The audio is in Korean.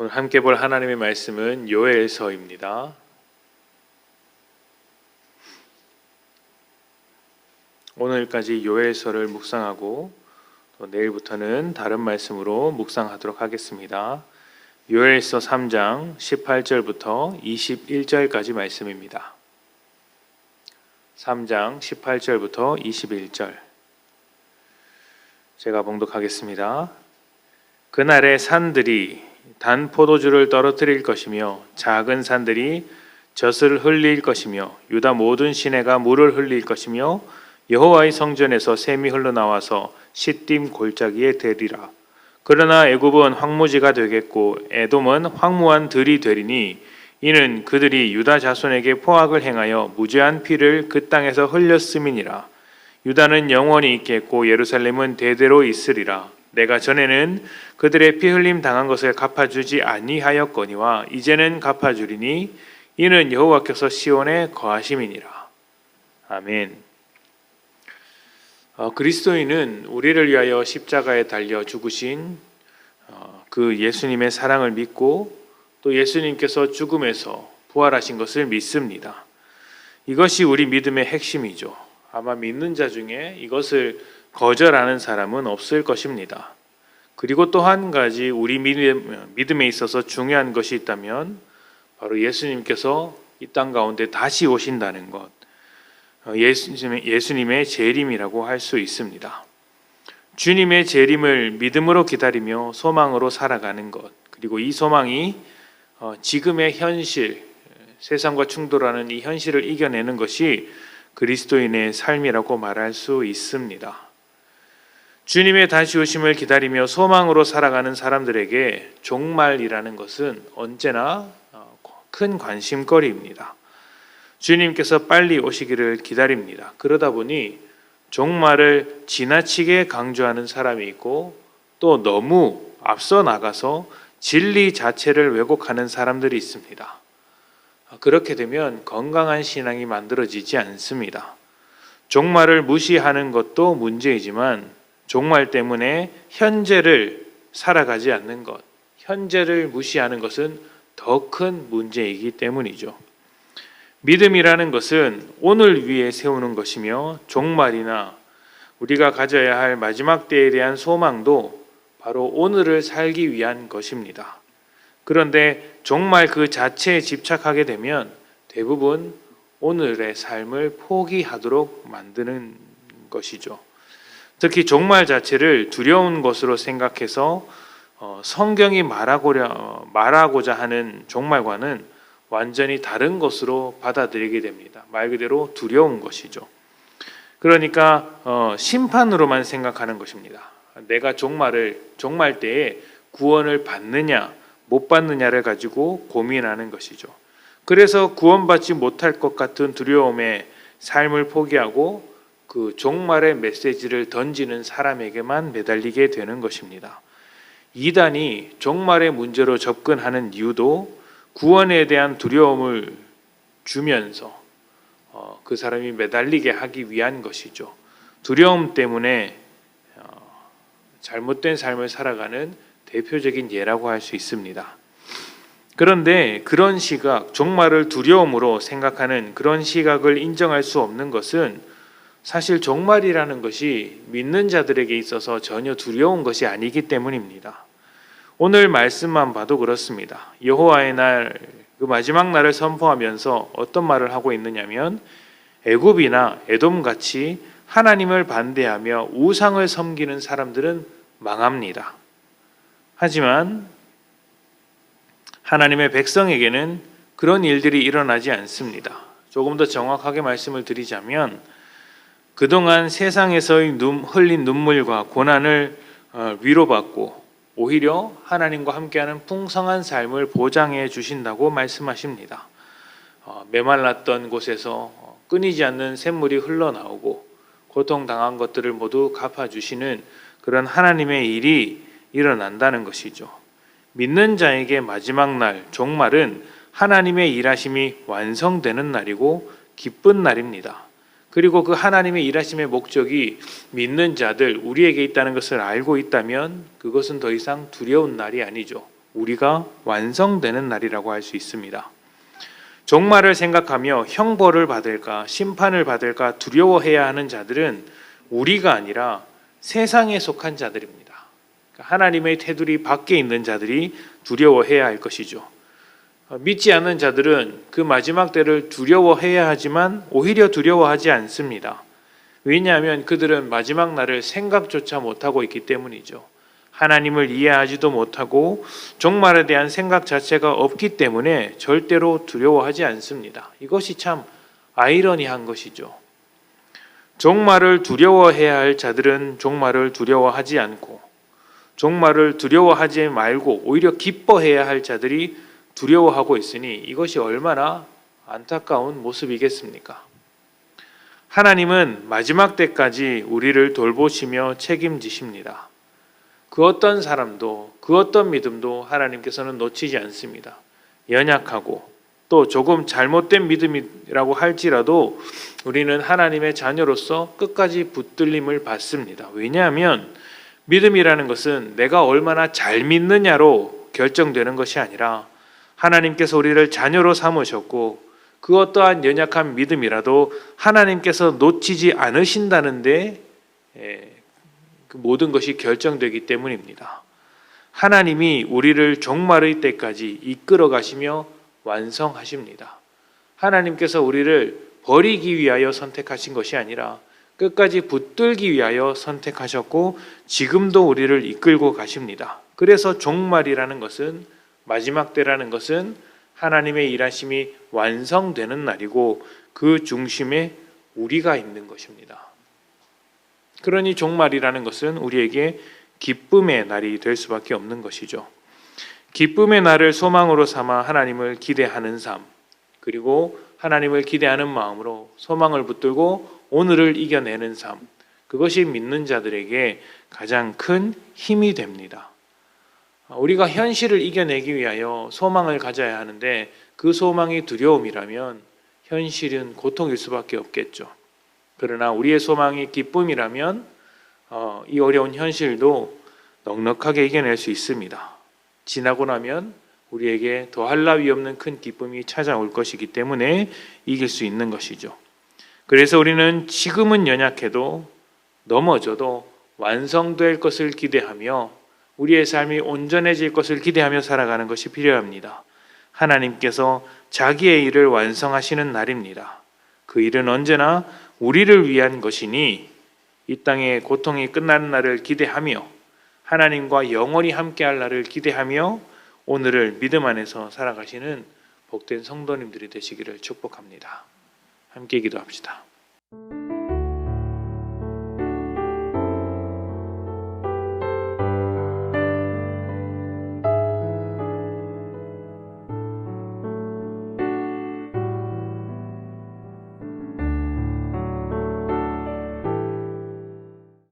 오늘 함께 볼 하나님의 말씀은 요엘서입니다. 오늘까지 요엘서를 묵상하고 또 내일부터는 다른 말씀으로 묵상하도록 하겠습니다. 요엘서 3장 18절부터 21절까지 말씀입니다. 3장 18절부터 21절 제가 봉독하겠습니다. 그날의 산들이 단 포도주를 떨어뜨릴 것이며 작은 산들이 젖을 흘릴 것이며 유다 모든 시내가 물을 흘릴 것이며 여호와의 성전에서 샘이 흘러나와서 시딤 골짜기에 되리라. 그러나 애굽은 황무지가 되겠고 에돔은 황무한 들이 되리니 이는 그들이 유다 자손에게 포악을 행하여 무죄한 피를 그 땅에서 흘렸음이니라. 유다는 영원히 있겠고 예루살렘은 대대로 있으리라. 내가 전에는 그들의 피 흘림 당한 것을 갚아주지 아니하였거니와 이제는 갚아주리니 이는 여호와께서 시온에 거하심이니라. 아멘. 어, 그리스도인은 우리를 위하여 십자가에 달려 죽으신 어, 그 예수님의 사랑을 믿고 또 예수님께서 죽음에서 부활하신 것을 믿습니다. 이것이 우리 믿음의 핵심이죠. 아마 믿는 자 중에 이것을 거절하는 사람은 없을 것입니다. 그리고 또 한 가지 우리 믿음에 있어서 중요한 것이 있다면 바로 예수님께서 이 땅 가운데 다시 오신다는 것. 어, 예수님의, 예수님의 재림이라고 할 수 있습니다. 주님의 재림을 믿음으로 기다리며 소망으로 살아가는 것, 그리고 이 소망이 어, 지금의 현실, 세상과 충돌하는 이 현실을 이겨내는 것이 그리스도인의 삶이라고 말할 수 있습니다. 주님의 다시 오심을 기다리며 소망으로 살아가는 사람들에게 종말이라는 것은 언제나 어, 큰 관심거리입니다. 주님께서 빨리 오시기를 기다립니다. 그러다 보니 종말을 지나치게 강조하는 사람이 있고 또 너무 앞서 나가서 진리 자체를 왜곡하는 사람들이 있습니다. 그렇게 되면 건강한 신앙이 만들어지지 않습니다. 종말을 무시하는 것도 문제이지만 종말 때문에 현재를 살아가지 않는 것, 현재를 무시하는 것은 더 큰 문제이기 때문이죠. 믿음이라는 것은 오늘 위에 세우는 것이며 종말이나 우리가 가져야 할 마지막 때에 대한 소망도 바로 오늘을 살기 위한 것입니다. 그런데 종말 그 자체에 집착하게 되면 대부분 오늘의 삶을 포기하도록 만드는 것이죠. 특히 종말 자체를 두려운 것으로 생각해서 어, 성경이 말하고자 하는 종말과는 완전히 다른 것으로 받아들이게 됩니다. 말 그대로 두려운 것이죠. 그러니까 어, 심판으로만 생각하는 것입니다. 내가 종말을 종말 때에 구원을 받느냐 못 받느냐를 가지고 고민하는 것이죠. 그래서 구원받지 못할 것 같은 두려움에 삶을 포기하고 그 종말의 메시지를 던지는 사람에게만 매달리게 되는 것입니다. 이단이 종말의 문제로 접근하는 이유도 구원에 대한 두려움을 주면서 어, 그 사람이 매달리게 하기 위한 것이죠. 두려움 때문에 어, 잘못된 삶을 살아가는 대표적인 예라고 할 수 있습니다. 그런데 그런 시각, 종말을 두려움으로 생각하는 그런 시각을 인정할 수 없는 것은 사실 종말이라는 것이 믿는 자들에게 있어서 전혀 두려운 것이 아니기 때문입니다. 오늘 말씀만 봐도 그렇습니다. 여호와의 날, 그 마지막 날을 선포하면서 어떤 말을 하고 있느냐면 애굽이나 에돔 같이 하나님을 반대하며 우상을 섬기는 사람들은 망합니다. 하지만 하나님의 백성에게는 그런 일들이 일어나지 않습니다. 조금 더 정확하게 말씀을 드리자면 그동안 세상에서의 흘린 눈물과 고난을 어, 위로받고 오히려 하나님과 함께하는 풍성한 삶을 보장해 주신다고 말씀하십니다. 어, 메말랐던 곳에서 끊이지 않는 샘물이 흘러나오고 고통당한 것들을 모두 갚아주시는 그런 하나님의 일이 일어난다는 것이죠. 믿는 자에게 마지막 날, 종말은 하나님의 일하심이 완성되는 날이고 기쁜 날입니다. 그리고 그 하나님의 일하심의 목적이 믿는 자들 우리에게 있다는 것을 알고 있다면 그것은 더 이상 두려운 날이 아니죠. 우리가 완성되는 날이라고 할 수 있습니다. 종말을 생각하며 형벌을 받을까 심판을 받을까 두려워해야 하는 자들은 우리가 아니라 세상에 속한 자들입니다. 그러니까 하나님의 테두리 밖에 있는 자들이 두려워해야 할 것이죠. 어, 믿지 않는 자들은 그 마지막 때를 두려워해야 하지만 오히려 두려워하지 않습니다. 왜냐하면 그들은 마지막 날을 생각조차 못하고 있기 때문이죠. 하나님을 이해하지도 못하고 종말에 대한 생각 자체가 없기 때문에 절대로 두려워하지 않습니다. 이것이 참 아이러니한 것이죠. 종말을 두려워해야 할 자들은 종말을 두려워하지 않고 종말을 두려워하지 말고 오히려 기뻐해야 할 자들이 두려워하고 있으니 이것이 얼마나 안타까운 모습이겠습니까? 하나님은 마지막 때까지 우리를 돌보시며 책임지십니다. 그 어떤 사람도 그 어떤 믿음도 하나님께서는 놓치지 않습니다. 연약하고 또 조금 잘못된 믿음이라고 할지라도 우리는 하나님의 자녀로서 끝까지 붙들림을 받습니다. 왜냐하면 믿음이라는 것은 내가 얼마나 잘 믿느냐로 결정되는 것이 아니라 하나님께서 우리를 자녀로 삼으셨고 그 어떠한 연약한 믿음이라도 하나님께서 놓치지 않으신다는데 예, 그 모든 것이 결정되기 때문입니다. 하나님이 우리를 종말의 때까지 이끌어 가시며 완성하십니다. 하나님께서 우리를 버리기 위하여 선택하신 것이 아니라 끝까지 붙들기 위하여 선택하셨고 지금도 우리를 이끌고 가십니다. 그래서 종말이라는 것은 마지막 때라는 것은 하나님의 일하심이 완성되는 날이고 그 중심에 우리가 있는 것입니다. 그러니 종말이라는 것은 우리에게 기쁨의 날이 될 수밖에 없는 것이죠. 기쁨의 날을 소망으로 삼아 하나님을 기대하는 삶, 그리고 하나님을 기대하는 마음으로 소망을 붙들고 오늘을 이겨내는 삶, 그것이 믿는 자들에게 가장 큰 힘이 됩니다. 우리가 현실을 이겨내기 위하여 소망을 가져야 하는데 그 소망이 두려움이라면 현실은 고통일 수밖에 없겠죠. 그러나 우리의 소망이 기쁨이라면 어, 이 어려운 현실도 넉넉하게 이겨낼 수 있습니다. 지나고 나면 우리에게 더할 나위 없는 큰 기쁨이 찾아올 것이기 때문에 이길 수 있는 것이죠. 그래서 우리는 지금은 연약해도 넘어져도 완성될 것을 기대하며 우리의 삶이 온전해질 것을 기대하며 살아가는 것이 필요합니다. 하나님께서 자기의 일을 완성하시는 날입니다. 그 일은 언제나 우리를 위한 것이니 이 땅의 고통이 끝나는 날을 기대하며 하나님과 영원히 함께할 날을 기대하며 오늘을 믿음 안에서 살아가시는 복된 성도님들이 되시기를 축복합니다. 함께 기도합시다.